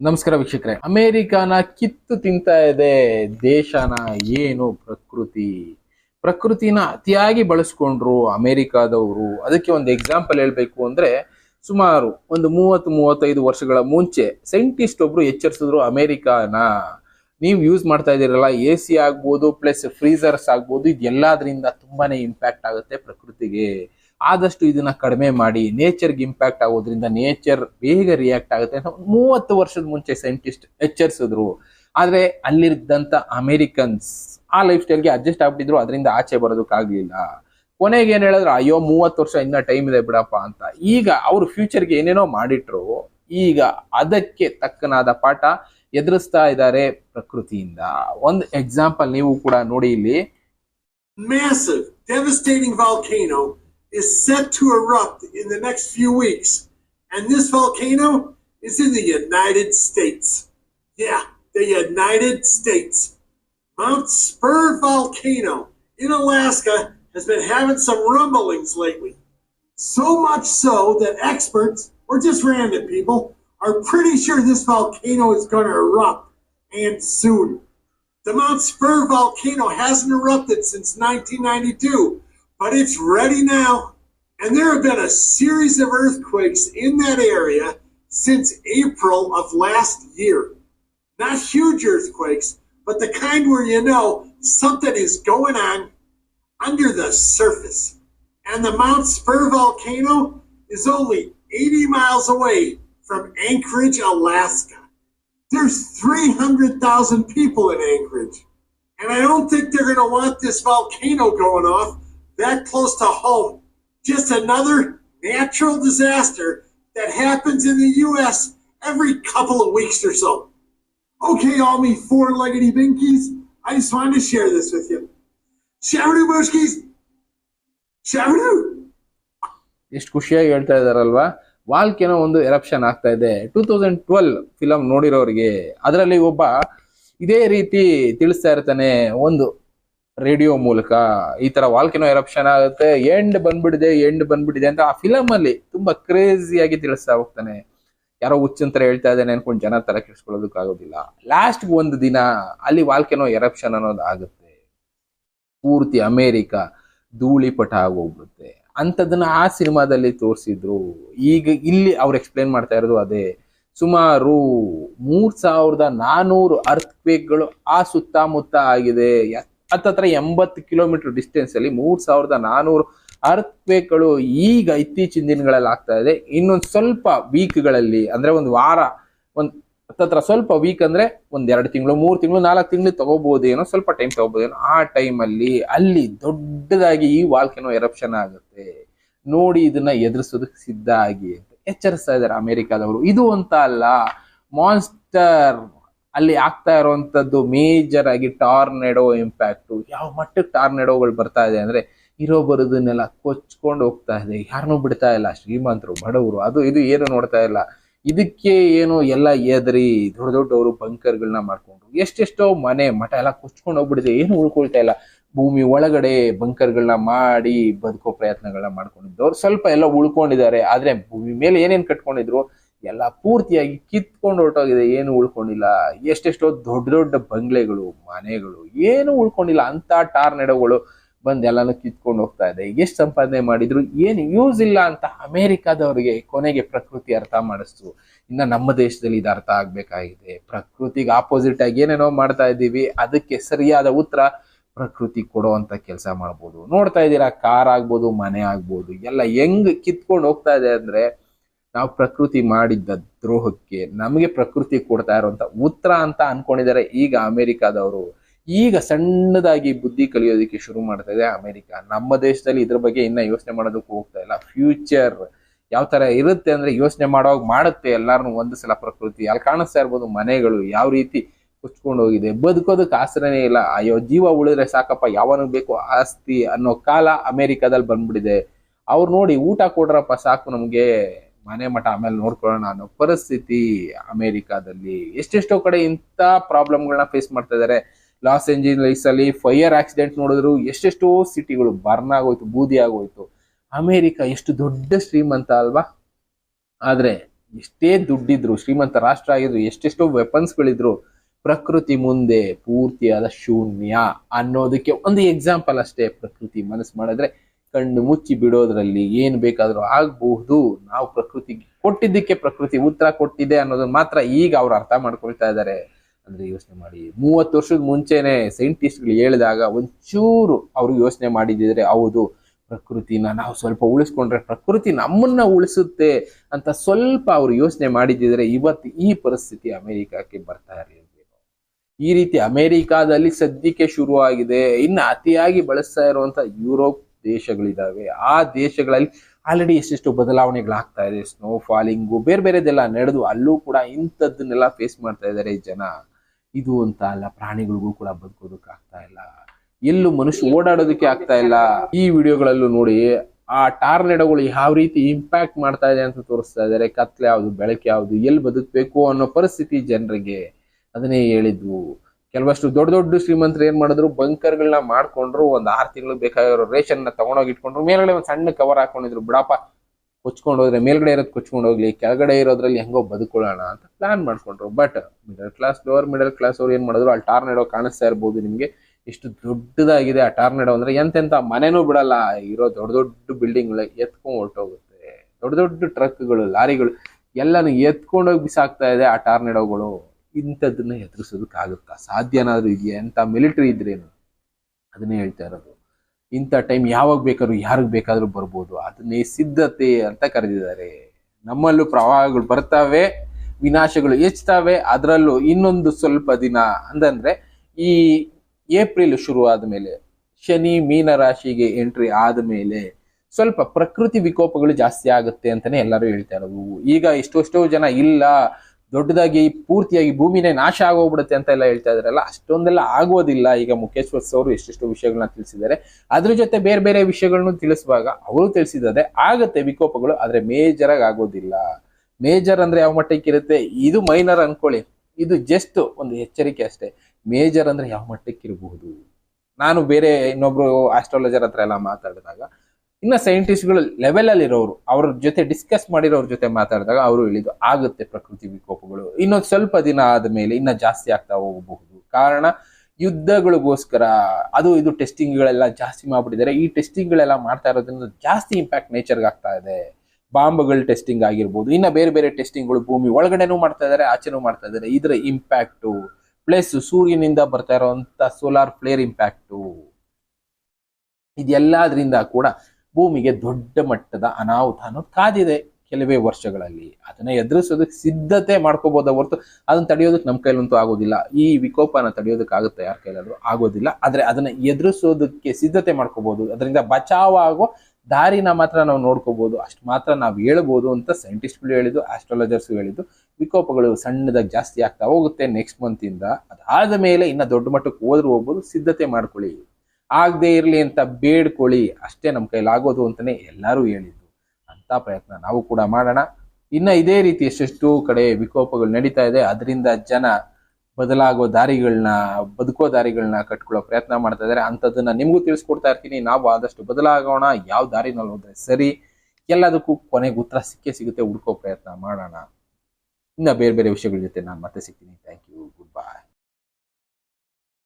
ನಮಸ್ಕಾರ ವೀಕ್ಷಕರೇ. ಅಮೇರಿಕಾನ ಕಿತ್ತು ತಿಂತಾ ಇದೆ. ದೇಶನ ಏನು ಪ್ರಕೃತಿ? ಪ್ರಕೃತಿನ ಅತಿಯಾಗಿ ಬಳಸ್ಕೊಂಡ್ರು ಅಮೇರಿಕಾದವರು. ಅದಕ್ಕೆ ಒಂದು ಎಕ್ಸಾಂಪಲ್ ಹೇಳ್ಬೇಕು ಅಂದ್ರೆ, ಸುಮಾರು ಒಂದು ಮೂವತ್ತು, ಮೂವತ್ತೈದು ವರ್ಷಗಳ ಮುಂಚೆ ಸೈಂಟಿಸ್ಟ್ ಒಬ್ರು ಎಚ್ಚರಿಸಿದ್ರು ಅಮೇರಿಕಾನ. ನೀವು ಯೂಸ್ ಮಾಡ್ತಾ ಇದ್ದೀರಲ್ಲ ಎ ಸಿ ಆಗ್ಬೋದು ಪ್ಲಸ್ ಫ್ರೀಸರ್ಸ್ ಆಗ್ಬೋದು ಇದೆಲ್ಲದರಿಂದ ತುಂಬಾನೇ ಇಂಪ್ಯಾಕ್ಟ್ ಆಗುತ್ತೆ ಪ್ರಕೃತಿಗೆ. ಆದಷ್ಟು ಇದನ್ನ ಕಡಿಮೆ ಮಾಡಿ ನೇಚರ್ಗೆ ಇಂಪ್ಯಾಕ್ಟ್ ಆಗೋದ್ರಿಂದ ನೇಚರ್ ಬೇಗ ರಿಯಾಕ್ಟ್ ಆಗುತ್ತೆ ಅಂತ ಮೂವತ್ತು ವರ್ಷದ ಮುಂಚೆ ಸೈಂಟಿಸ್ಟ್ ಎಚ್ಚರಿಸಿದ್ರು. ಆದ್ರೆ ಅಲ್ಲಿದ್ದಂತ ಅಮೆರಿಕನ್ಸ್ ಆ ಲೈಫ್ ಸ್ಟೈಲ್ಗೆ ಅಡ್ಜಸ್ಟ್ ಆಗ್ಬಿಟ್ಟಿದ್ರು, ಅದರಿಂದ ಆಚೆ ಬರೋದಕ್ಕಾಗ್ಲಿಲ್ಲ. ಕೊನೆಗೆ ಏನ್ ಹೇಳಿದ್ರು, ಅಯ್ಯೋ, ಮೂವತ್ತು ವರ್ಷ ಇನ್ನ ಟೈಮ್ ಇದೆ ಬಿಡಪ್ಪ ಅಂತ. ಈಗ ಅವ್ರ ಫ್ಯೂಚರ್ಗೆ ಏನೇನೋ ಮಾಡಿಟ್ರು, ಈಗ ಅದಕ್ಕೆ ತಕ್ಕನಾದ ಪಾಠ ಎದುರಿಸ್ತಾ ಇದ್ದಾರೆ ಪ್ರಕೃತಿಯಿಂದ. ಒಂದು ಎಕ್ಸಾಂಪಲ್ ನೀವು ಕೂಡ ನೋಡಿ ಇಲ್ಲಿ. Is set to erupt in the next few weeks. And this volcano is in the United States. Yeah, the United States. Mount Spur Volcano in Alaska has been having some rumblings lately. So much so that experts, or just random people, are pretty sure this volcano is going to erupt and soon. The Mount Spur volcano hasn't erupted since 1992, but it's ready now. And there have been a series of earthquakes in that area since April of last year. Not huge earthquakes, but the kind where you know something is going on under the surface. And the Mount Spur volcano is only 80 miles away from Anchorage, Alaska. There's 300,000 people in Anchorage. And I don't think they're going to want this volcano going off that close to home. Just another natural disaster that happens in the U.S. every couple of weeks or so. Okay, all me four leggedy binkies, I just wanted to share this with you. Shabadoo Bushkies! Shabadoo! ಎಷ್ಟು ಖುಷಿಯಾಗಿ ಹೇಳ್ತಾ ಇದಾರಲ್ವಾ volcano ಒಂದು eruption ಆಗ್ತಾ ಇದೆ two thousand twelve film ನೋಡಿರೋರಿಗೆ ಅದರಲ್ಲಿ ಒಬ್ಬ ಇದೇ ರೀತಿ ತಿಳಿಸ್ತಾ ಇರ್ತಾನೆ ಒಂದು ರೇಡಿಯೋ ಮೂಲಕ ಈ ತರ ವಾಲ್ಕಿನೋ ಎರಪ್ಷನ್ ಆಗುತ್ತೆ ಎಂಡ್ ಬಂದ್ಬಿಡಿದೆ ಎಂಡ್ ಬಂದ್ಬಿಟ್ಟಿದೆ ಅಂತ ಆ ಫಿಲಮ್ ಅಲ್ಲಿ ತುಂಬಾ ಕ್ರೇಜಿಯಾಗಿ ತಿಳಿಸ್ತಾ ಹೋಗ್ತಾನೆ. ಯಾರೋ ಹುಚ್ಚಂತರ ಹೇಳ್ತಾ ಇದ್ದಾನೆ ಅನ್ಕೊಂಡು ಜನ ತರ ಕೆಡಿಸ್ಕೊಳ್ಳೋದಕ್ಕಾಗೋದಿಲ್ಲ ಲಾಸ್ಟ್ ಒಂದು ದಿನ ಅಲ್ಲಿ ವಾಲ್ಕೆನೋ ಎರಪ್ಷನ್ ಅನ್ನೋದು ಆಗುತ್ತೆ. ಪೂರ್ತಿ ಅಮೇರಿಕ ಧೂಳಿಪಟ ಆಗೋಗ್ಬಿಡುತ್ತೆ. ಅಂಥದ್ದನ್ನ ಆ ಸಿನಿಮಾದಲ್ಲಿ ತೋರಿಸಿದ್ರು. ಈಗ ಇಲ್ಲಿ ಅವ್ರು ಎಕ್ಸ್ಪ್ಲೇನ್ ಮಾಡ್ತಾ ಇರೋದು ಅದೇ. ಸುಮಾರು ಮೂರ್ ಸಾವಿರದ ನಾನೂರು ಅರ್ಥಕ್ವೇಕ್ಗಳು ಆ ಸುತ್ತಮುತ್ತ ಆಗಿದೆ. ಹತ್ತತ್ರ ಎಂಬತ್ತು ಕಿಲೋಮೀಟರ್ ಡಿಸ್ಟೆನ್ಸ್ ಅಲ್ಲಿ ಮೂರ್ ಸಾವಿರದ ನಾನೂರು ಅರ್ಥಕ್ವೇಕ್ಗಳು ಈಗ ಇತ್ತೀಚಿನ ದಿನಗಳಲ್ಲಿ ಆಗ್ತಾ ಇದೆ. ಇನ್ನೊಂದು ಸ್ವಲ್ಪ ವೀಕ್ಗಳಲ್ಲಿ ಅಂದ್ರೆ ಒಂದು ವಾರ, ಒಂದ್ ಹತ್ತತ್ರ ಸ್ವಲ್ಪ ವೀಕ್ ಅಂದ್ರೆ ಒಂದ್ ಎರಡು ತಿಂಗಳು, ಮೂರು ತಿಂಗಳು, ನಾಲ್ಕು ತಿಂಗಳು ತಗೋಬಹುದೇನೋ ಸ್ವಲ್ಪ ಟೈಮ್ ತಗೋಬಹುದೇನೋ ಆ ಟೈಮಲ್ಲಿ ಅಲ್ಲಿ ದೊಡ್ಡದಾಗಿ ಈ ವಾಲ್ಕೆನೋ ಎರಪ್ಷನ್ ಆಗುತ್ತೆ. ನೋಡಿ ಇದನ್ನ ಎದುರಿಸೋದಕ್ಕೆ ಸಿದ್ಧ ಆಗಿ ಎಚ್ಚರಿಸ್ತಾ ಇದ್ದಾರೆ ಅಮೆರಿಕಾದವರು. ಇದು ಅಂತ ಅಲ್ಲ ಮಾನ್ಸ್ಟರ್ ಅಲ್ಲಿ ಆಗ್ತಾ ಇರುವಂತದ್ದು ಮೇಜರ್ ಆಗಿ ಟಾರ್ನೆಡೋ ಇಂಪ್ಯಾಕ್ಟ್ ಯಾವ ಮಟ್ಟಕ್ಕೆ ಟಾರ್ನೆಡೋಗಳು ಬರ್ತಾ ಇದೆ ಅಂದ್ರೆ ಇರೋ ಬರೋದನ್ನೆಲ್ಲ ಕೊಚ್ಕೊಂಡು ಹೋಗ್ತಾ ಇದೆ. ಯಾರನ್ನೂ ಬಿಡ್ತಾ ಇಲ್ಲ. ಶ್ರೀಮಂತರು, ಬಡವರು, ಅದು ಇದು ಏನು ನೋಡ್ತಾ ಇಲ್ಲ. ಇದಕ್ಕೆ ಏನು ಎಲ್ಲ ಎದ್ರಿ ದೊಡ್ಡ ದೊಡ್ಡವರು ಬಂಕರ್ಗಳನ್ನ ಮಾಡ್ಕೊಂಡ್ರು. ಎಷ್ಟೆಷ್ಟೋ ಮನೆ ಮಠ ಎಲ್ಲ ಕೊಚ್ಕೊಂಡು ಹೋಗ್ಬಿಡಿದೆ ಏನು ಉಳ್ಕೊಳ್ತಾ ಇಲ್ಲ. ಭೂಮಿ ಒಳಗಡೆ ಬಂಕರ್ಗಳನ್ನ ಮಾಡಿ ಬದುಕೋ ಪ್ರಯತ್ನಗಳನ್ನ ಮಾಡ್ಕೊಂಡಿದ್ದವ್ರು. ಸ್ವಲ್ಪ ಎಲ್ಲ ಉಳ್ಕೊಂಡಿದ್ದಾರೆ. ಆದ್ರೆ ಭೂಮಿ ಮೇಲೆ ಏನೇನ್ ಕಟ್ಕೊಂಡಿದ್ರು? ಎಲ್ಲ ಪೂರ್ತಿಯಾಗಿ ಕಿತ್ಕೊಂಡು ಹೊರಟೋಗಿದೆ, ಏನು ಉಳ್ಕೊಂಡಿಲ್ಲ. ಎಷ್ಟೆಷ್ಟೋ ದೊಡ್ಡ ದೊಡ್ಡ ಬಂಗ್ಲೆಗಳು, ಮನೆಗಳು, ಏನು ಉಳ್ಕೊಂಡಿಲ್ಲ. ಅಂತ ಟಾರ್ನೆಡೋಗಳು ಬಂದು ಎಲ್ಲಾನು ಕಿತ್ಕೊಂಡು ಹೋಗ್ತಾ ಇದೆ. ಎಷ್ಟು ಸಂಪಾದನೆ ಮಾಡಿದ್ರು, ಏನು ಯೂಸ್ ಇಲ್ಲ ಅಂತ ಅಮೇರಿಕಾದವರಿಗೆ ಕೊನೆಗೆ ಪ್ರಕೃತಿ ಅರ್ಥ ಮಾಡಿಸ್ತು. ಇನ್ನ ನಮ್ಮ ದೇಶದಲ್ಲಿ ಇದು ಅರ್ಥ ಆಗ್ಬೇಕಾಗಿದೆ. ಪ್ರಕೃತಿಗೆ ಆಪೋಸಿಟ್ ಆಗಿ ಏನೇನೋ ಮಾಡ್ತಾ ಇದ್ದೀವಿ, ಅದಕ್ಕೆ ಸರಿಯಾದ ಉತ್ತರ ಪ್ರಕೃತಿ ಕೊಡುವಂತ ಕೆಲಸ ಮಾಡ್ಬೋದು. ನೋಡ್ತಾ ಇದ್ದೀರಾ, ಕಾರ್ ಆಗ್ಬೋದು, ಮನೆ ಆಗ್ಬೋದು, ಎಲ್ಲ ಹೆಂಗ್ ಕಿತ್ಕೊಂಡು ಹೋಗ್ತಾ ಇದೆ ಅಂದ್ರೆ ನಾವು ಪ್ರಕೃತಿ ಮಾಡಿದ್ದ ದ್ರೋಹಕ್ಕೆ ನಮಗೆ ಪ್ರಕೃತಿ ಕೊಡ್ತಾ ಇರುವಂತ ಉತ್ತರ ಅಂತ ಅನ್ಕೊಂಡಿದ್ದಾರೆ ಈಗ ಅಮೆರಿಕಾದವರು. ಈಗ ಸಣ್ಣದಾಗಿ ಬುದ್ಧಿ ಕಲಿಯೋದಕ್ಕೆ ಶುರು ಮಾಡ್ತಾ ಇದೆ ಅಮೆರಿಕ. ನಮ್ಮ ದೇಶದಲ್ಲಿ ಇದ್ರ ಬಗ್ಗೆ ಇನ್ನ ಯೋಚನೆ ಮಾಡೋದಕ್ಕೆ ಹೋಗ್ತಾ ಇಲ್ಲ. ಫ್ಯೂಚರ್ ಯಾವ ತರ ಇರುತ್ತೆ ಅಂದ್ರೆ ಯೋಚನೆ ಮಾಡೋವಾಗ ಮಾಡುತ್ತೆ ಎಲ್ಲಾರನು ಒಂದು ಸಲ ಪ್ರಕೃತಿ. ಅಲ್ಲಿ ಕಾಣಿಸ್ತಾ ಇರ್ಬೋದು ಮನೆಗಳು ಯಾವ ರೀತಿ ಕುಚ್ಕೊಂಡು ಹೋಗಿದೆ. ಬದುಕೋದಕ್ಕೆ ಆಸರೆನೇ ಇಲ್ಲ. ಅಯ್ಯೋ, ಜೀವ ಉಳಿದ್ರೆ ಸಾಕಪ್ಪ, ಯಾವನಿಗೆ ಬೇಕು ಆಸ್ತಿ ಅನ್ನೋ ಕಾಲ ಅಮೆರಿಕಾದಲ್ಲಿ ಬಂದ್ಬಿಟ್ಟಿದೆ. ಅವ್ರು ನೋಡಿ ಊಟ ಕೊಡ್ರಪ್ಪ ಸಾಕು ನಮ್ಗೆ. ಮನೆ ಮಠ ಆಮೇಲೆ ನೋಡ್ಕೊಳ್ಳೋಣ ಅನ್ನೋ ಪರಿಸ್ಥಿತಿ ಅಮೆರಿಕಾದಲ್ಲಿ. ಎಷ್ಟೆಷ್ಟೋ ಕಡೆ ಇಂಥ ಪ್ರಾಬ್ಲಮ್ಗಳನ್ನ ಫೇಸ್ ಮಾಡ್ತಾ ಇದ್ದಾರೆ ಲಾಸ್ ಏಂಜಲೀಸ್ ಅಲ್ಲಿ ಫೈರ್ ಆಕ್ಸಿಡೆಂಟ್ ನೋಡಿದ್ರು ಎಷ್ಟೆಷ್ಟೋ ಸಿಟಿಗಳು ಬರ್ನ್ ಆಗೋಯ್ತು, ಬೂದಿ ಆಗೋಯ್ತು. ಅಮೇರಿಕ ಎಷ್ಟು ದೊಡ್ಡ ಶ್ರೀಮಂತ ಅಲ್ವಾ? ಆದ್ರೆ ಎಷ್ಟೇ ದುಡ್ಡಿದ್ರು, ಶ್ರೀಮಂತ ರಾಷ್ಟ್ರ ಆಗಿದ್ರು, ಎಷ್ಟೆಷ್ಟೋ ವೆಪನ್ಸ್ಗಳಿದ್ರು ಪ್ರಕೃತಿ ಮುಂದೆ ಪೂರ್ತಿಯಾದ ಶೂನ್ಯ ಅನ್ನೋದಕ್ಕೆ ಒಂದು ಎಕ್ಸಾಂಪಲ್ ಅಷ್ಟೇ ಪ್ರಕೃತಿ ಮನಸ್ಸು ಮಾಡಿದ್ರೆ. ಕಣ್ಣು ಮುಚ್ಚಿ ಬಿಡೋದ್ರಲ್ಲಿ ಏನು ಬೇಕಾದರೂ ಆಗಬಹುದು. ನಾವು ಪ್ರಕೃತಿ ಕೊಟ್ಟಿದ್ದಕ್ಕೆ ಪ್ರಕೃತಿ ಉತ್ತರ ಕೊಟ್ಟಿದೆ ಅನ್ನೋದನ್ನ ಮಾತ್ರ ಈಗ ಅವ್ರು ಅರ್ಥ ಮಾಡ್ಕೊಳ್ತಾ ಇದ್ದಾರೆ ಅಂದ್ರೆ ಯೋಚನೆ ಮಾಡಿ. ಮೂವತ್ತು ವರ್ಷದ ಮುಂಚೆನೆ ಸೈಂಟಿಸ್ಟ್ಗಳು ಹೇಳಿದಾಗ ಒಂಚೂರು ಅವ್ರಿಗೆ ಯೋಚನೆ ಮಾಡಿದಿದ್ರೆ ಹೌದು, ಪ್ರಕೃತಿನ ನಾವು ಸ್ವಲ್ಪ ಉಳಿಸ್ಕೊಂಡ್ರೆ ಪ್ರಕೃತಿ ನಮ್ಮನ್ನ ಉಳಿಸುತ್ತೆ ಅಂತ ಸ್ವಲ್ಪ ಅವ್ರು ಯೋಚನೆ ಮಾಡಿದಿದ್ರೆ ಇವತ್ತು ಈ ಪರಿಸ್ಥಿತಿ ಅಮೆರಿಕಕ್ಕೆ ಬರ್ತಾ ಇರಲಿಲ್ಲ ಈ ರೀತಿ ಅಮೆರಿಕಾದಲ್ಲಿ ಸದ್ಯಕ್ಕೆ ಶುರುವಾಗಿದೆ. ಇನ್ನು ಅತಿಯಾಗಿ ಬಳಸ್ತಾ ಇರುವಂತ ಯುರೋಪ್ ದೇಶಗಳಿದಾವೆ. ಆ ದೇಶಗಳಲ್ಲಿ ಆಲ್ರೆಡಿ ಎಷ್ಟೆಷ್ಟು ಬದಲಾವಣೆಗಳಾಗ್ತಾ ಇದೆ. ಸ್ನೋ ಫಾಲಿಂಗು ಬೇರೆ ಬೇರೆದೆಲ್ಲ ನಡೆದು ಅಲ್ಲೂ ಕೂಡ ಇಂಥದ್ದನ್ನೆಲ್ಲ ಫೇಸ್ ಮಾಡ್ತಾ ಇದ್ದಾರೆ ಜನ. ಇದು ಅಂತ ಅಲ್ಲ, ಪ್ರಾಣಿಗಳಿಗೂ ಕೂಡ ಬದುಕೋದಕ್ಕೆ ಆಗ್ತಾ ಇಲ್ಲ. ಎಲ್ಲೂ ಮನುಷ್ಯ ಓಡಾಡೋದಕ್ಕೆ ಆಗ್ತಾ ಇಲ್ಲ. ಈ ವಿಡಿಯೋಗಳಲ್ಲೂ ನೋಡಿ, ಆ ಟಾರ್ನೆಡೋಗಳು ಯಾವ ರೀತಿ ಇಂಪ್ಯಾಕ್ಟ್ ಮಾಡ್ತಾ ಇದೆ ಅಂತ ತೋರಿಸ್ತಾ ಇದ್ದಾರೆ. ಕತ್ಲೆ ಯಾವುದು, ಬೆಳಕು ಯಾವುದು, ಎಲ್ಲಿ ಬದುಕಬೇಕು ಅನ್ನೋ ಪರಿಸ್ಥಿತಿ ಜನರಿಗೆ. ಅದನ್ನೇ ಹೇಳಿದ್ವು ಕೆಲವಷ್ಟು ದೊಡ್ಡ ದೊಡ್ಡ ಶ್ರೀಮಂತರು ಏನ್ ಮಾಡಿದ್ರು? ಬಂಕರ್ಗಳನ್ನ ಮಾಡ್ಕೊಂಡ್ರು, ಒಂದ್ ಆರು ತಿಂಗಳು ಬೇಕಾಗಿರೋ ರೇಷನ್ನ ತಗೊಂಡೋಗಿ ಇಟ್ಕೊಂಡ್ರು. ಮೇಲ್ಗಡೆ ಒಂದ್ ಸಣ್ಣ ಕವರ್ ಹಾಕೊಂಡಿದ್ರು. ಬಿಡಪ್ಪ, ಕೊಚ್ಕೊಂಡು ಹೋದ್ರೆ ಮೇಲ್ಗಡೆ ಇರೋದು ಕೊಚ್ಕೊಂಡು ಹೋಗ್ಲಿ, ಕೆಳಗಡೆ ಇರೋದ್ರಲ್ಲಿ ಹೆಂಗೋ ಬದುಕೊಳ್ಳೋಣ ಅಂತ ಪ್ಲಾನ್ ಮಾಡ್ಕೊಂಡ್ರು. But middle class lower middle class ಅವ್ರು ಏನ್ ಮಾಡಿದ್ರು? ಅಲ್ಲಿ ಟಾರ್ನೆಡೋ ಕಾಣಿಸ್ತಾ ಇರ್ಬೋದು ನಿಮ್ಗೆ. ಎಷ್ಟು ದೊಡ್ಡದಾಗಿದೆ ಆ ಟಾರ್ನೆಡೋ ಅಂದ್ರೆ ಎಂತೆಂತ ಮನೆನೂ ಬಿಡಲ್ಲ. ಇರೋ ದೊಡ್ಡ ದೊಡ್ಡ ಬಿಲ್ಡಿಂಗ್ ಎತ್ಕೊಂಡ್ ಹೊರಟೋಗುತ್ತೆ. ದೊಡ್ಡ ದೊಡ್ಡ ಟ್ರಕ್ಗಳು ಲಾರಿಗಳು ಎಲ್ಲಾನು ಎತ್ಕೊಂಡೋಗಿ ಬಿಸಾಕ್ತಾ ಇದೆ ಆ ಟಾರ್ನೆಡೋಗಳು. ಇಂಥದ್ದನ್ನ ಎದುರಿಸೋದಕ್ಕಾಗುತ್ತಾ ಸಾಧ್ಯನಾದ್ರೂ ಇದೆಯಾ? ಎಂತ ಮಿಲಿಟರಿ ಇದ್ರೇನು? ಅದನ್ನೇ ಹೇಳ್ತಾ ಇರೋದು. ಇಂಥ ಟೈಮ್ ಯಾವಾಗ ಬೇಕಾದ್ರೂ ಯಾರಿಗೆ ಬೇಕಾದ್ರೂ ಬರ್ಬೋದು. ಅದನ್ನೇ ಸಿದ್ಧತೆ ಅಂತ ಕರೆದಿದ್ದಾರೆ. ನಮ್ಮಲ್ಲೂ ಪ್ರವಾಹಗಳು ಬರ್ತಾವೆ, ವಿನಾಶಗಳು ಹೆಚ್ಚುತ್ತವೆ. ಅದರಲ್ಲೂ ಇನ್ನೊಂದು ಸ್ವಲ್ಪ ದಿನ ಅಂತಂದ್ರೆ ಈ ಏಪ್ರಿಲ್ ಶುರು ಆದ್ಮೇಲೆ, ಶನಿ ಮೀನ ರಾಶಿಗೆ ಎಂಟ್ರಿ ಆದ ಮೇಲೆ ಸ್ವಲ್ಪ ಪ್ರಕೃತಿ ವಿಕೋಪಗಳು ಜಾಸ್ತಿ ಆಗುತ್ತೆ ಅಂತಾನೆ ಎಲ್ಲರೂ ಹೇಳ್ತಾ ಇರೋದು. ಈಗ ಎಷ್ಟೋ ಜನ ಇಲ್ಲ ದೊಡ್ಡದಾಗಿ ಪೂರ್ತಿಯಾಗಿ ಭೂಮಿನೇ ನಾಶ ಆಗೋಗ್ಬಿಡುತ್ತೆ ಅಂತ ಎಲ್ಲ ಹೇಳ್ತಾ ಇದ್ರಲ್ಲ ಅಷ್ಟೊಂದೆಲ್ಲ ಆಗೋದಿಲ್ಲ. ಈಗ ಮುಖೇಶ್ವರ್ ಅವರು ಎಷ್ಟೆಷ್ಟು ವಿಷಯಗಳನ್ನ ತಿಳಿಸಿದ್ದಾರೆ. ಅದ್ರ ಜೊತೆ ಬೇರೆ ಬೇರೆ ವಿಷಯಗಳನ್ನು ತಿಳಿಸುವಾಗ ಅವರು ತಿಳಿಸಿದ್ದಾರೆ ಆಗತ್ತೆ ವಿಕೋಪಗಳು, ಆದ್ರೆ ಮೇಜರ್ ಆಗಿ ಆಗೋದಿಲ್ಲ. ಮೇಜರ್ ಅಂದ್ರೆ ಯಾವ ಮಟ್ಟಕ್ಕೆ ಇರುತ್ತೆ? ಇದು ಮೈನರ್ ಅನ್ಕೊಳ್ಳಿ. ಇದು ಜಸ್ಟ್ ಒಂದು ಎಚ್ಚರಿಕೆ ಅಷ್ಟೇ. ಮೇಜರ್ ಅಂದ್ರೆ ಯಾವ ಮಟ್ಟಕ್ಕೆ ಇರಬಹುದು? ನಾನು ಬೇರೆ ಇನ್ನೊಬ್ರು ಆಸ್ಟ್ರಾಲಜರ್ ಹತ್ರ ಎಲ್ಲ ಮಾತಾಡಿದಾಗ ಇನ್ನ ಸೈಂಟಿಸ್ಟ್ಗಳು ಲೆವೆಲ್ ಅಲ್ಲಿ ಇರೋರು ಅವ್ರ ಜೊತೆ ಡಿಸ್ಕಸ್ ಮಾಡಿರೋರ ಜೊತೆ ಮಾತಾಡಿದಾಗ ಅವರು ಹೇಳಿದ್ದು, ಆಗುತ್ತೆ ಪ್ರಕೃತಿ ವಿಕೋಪಗಳು. ಇನ್ನೊಂದು ಸ್ವಲ್ಪ ದಿನ ಆದ್ಮೇಲೆ ಇನ್ನ ಜಾಸ್ತಿ ಆಗ್ತಾ ಹೋಗಬಹುದು. ಕಾರಣ, ಯುದ್ಧಗಳಿಗೋಸ್ಕರ, ಅದು ಇದು ಟೆಸ್ಟಿಂಗ್ಗಳೆಲ್ಲ ಜಾಸ್ತಿ ಮಾಡ್ಬಿಟ್ಟಿದ್ದಾರೆ. ಈ ಟೆಸ್ಟಿಂಗ್ಗಳೆಲ್ಲ ಮಾಡ್ತಾ ಇರೋದ್ರಿಂದ ಜಾಸ್ತಿ ಇಂಪ್ಯಾಕ್ಟ್ ನೇಚರ್ಗೆ ಆಗ್ತಾ ಇದೆ. ಬಾಂಬ್ಗಳ ಟೆಸ್ಟಿಂಗ್ ಆಗಿರ್ಬೋದು, ಇನ್ನ ಬೇರೆ ಬೇರೆ ಟೆಸ್ಟಿಂಗ್ಗಳು ಭೂಮಿ ಒಳಗಡೆನೂ ಮಾಡ್ತಾ ಇದ್ದಾರೆ ಆಚೆನೂ ಮಾಡ್ತಾ ಇದ್ದಾರೆ ಇದರ ಇಂಪ್ಯಾಕ್ಟು ಪ್ಲಸ್ ಸೂರ್ಯನಿಂದ ಬರ್ತಾ ಇರೋವಂಥ ಸೋಲಾರ್ ಫ್ಲೇರ್ ಇಂಪ್ಯಾಕ್ಟು ಇದೆಲ್ಲದರಿಂದ ಕೂಡ ಭೂಮಿಗೆ ದೊಡ್ಡ ಮಟ್ಟದ ಅನಾಹುತ ಕಾದಿದೆ ಕೆಲವೇ ವರ್ಷಗಳಲ್ಲಿ. ಅದನ್ನ ಎದುರಿಸೋದಕ್ಕೆ ಸಿದ್ಧತೆ ಮಾಡ್ಕೋಬಹುದ ಹೊರತು ಅದನ್ನ ತಡೆಯೋದಕ್ಕೆ ನಮ್ಮ ಕೈಲಂತೂ ಆಗೋದಿಲ್ಲ. ಈ ವಿಕೋಪನ ತಡೆಯೋದಕ್ಕೆ ಆಗುತ್ತೆ ಯಾರ ಕೈಲಾದ್ರೂ ಆಗೋದಿಲ್ಲ. ಆದ್ರೆ ಅದನ್ನ ಎದುರಿಸೋದಕ್ಕೆ ಸಿದ್ಧತೆ ಮಾಡ್ಕೋಬಹುದು ಅದರಿಂದ ಬಚಾವ ಆಗೋ ದಾರಿನ ಮಾತ್ರ ನಾವು ನೋಡ್ಕೋಬಹುದು ಅಷ್ಟು ಮಾತ್ರ ನಾವು ಹೇಳ್ಬೋದು ಅಂತ ಸೈಂಟಿಸ್ಟ್ಗಳು ಹೇಳಿದ್ದು, ಆಸ್ಟ್ರಾಲಜರ್ಸ್ ಹೇಳಿದ್ದು. ವಿಕೋಪಗಳು ಸಣ್ಣದಾಗಿ ಜಾಸ್ತಿ ಆಗ್ತಾ ಹೋಗುತ್ತೆ ನೆಕ್ಸ್ಟ್ ಮಂತ್ ಇಂದ ಅದಾದ ಮೇಲೆ ಇನ್ನ ದೊಡ್ಡ ಮಟ್ಟಕ್ಕೆ ಹೋದ್ರೆ ಹೋಗ್ಬೋದು. ಸಿದ್ಧತೆ ಮಾಡ್ಕೊಳ್ಳಿ. ಆಗದೆ ಇರಲಿ ಅಂತ ಬೇಡ್ಕೊಳ್ಳಿ. ಅಷ್ಟೇ ನಮ್ಮ ಕೈಲಾಗೋದು ಅಂತಾನೆ ಎಲ್ಲರೂ ಹೇಳಿದ್ರು ಅಂತ ಪ್ರಯತ್ನ ನಾವು ಕೂಡ ಮಾಡೋಣ. ಇನ್ನ ಇದೇ ರೀತಿ ಎಷ್ಟೆಷ್ಟು ಕಡೆ ವಿಕೋಪಗಳು ನಡೀತಾ ಇದೆ. ಅದರಿಂದ ಜನ ಬದಲಾಗೋ ದಾರಿಗಳನ್ನ ಬದುಕೋ ದಾರಿಗಳನ್ನ ಕಟ್ಕೊಳ್ಳೋ ಪ್ರಯತ್ನ ಮಾಡ್ತಾ ಇದ್ದಾರೆ. ಅಂಥದ್ದನ್ನ ನಿಮಗೂ ತಿಳಿಸ್ಕೊಡ್ತಾ ಇರ್ತೀನಿ. ನಾವು ಆದಷ್ಟು ಬದಲಾಗೋಣ. ಯಾವ ದಾರಿನಲ್ಲಿ ಹೋದ್ರೆ ಸರಿ? ಎಲ್ಲದಕ್ಕೂ ಕೊನೆಗೆ ಉತ್ತರ ಸಿಕ್ಕೇ ಸಿಗುತ್ತೆ. ಹುಡ್ಕೋ ಪ್ರಯತ್ನ ಮಾಡೋಣ. ಇನ್ನ ಬೇರೆ ಬೇರೆ ವಿಷಯಗಳ ಜೊತೆ ನಾನು ಮತ್ತೆ ಸಿಗ್ತೀನಿ. Thank you good bye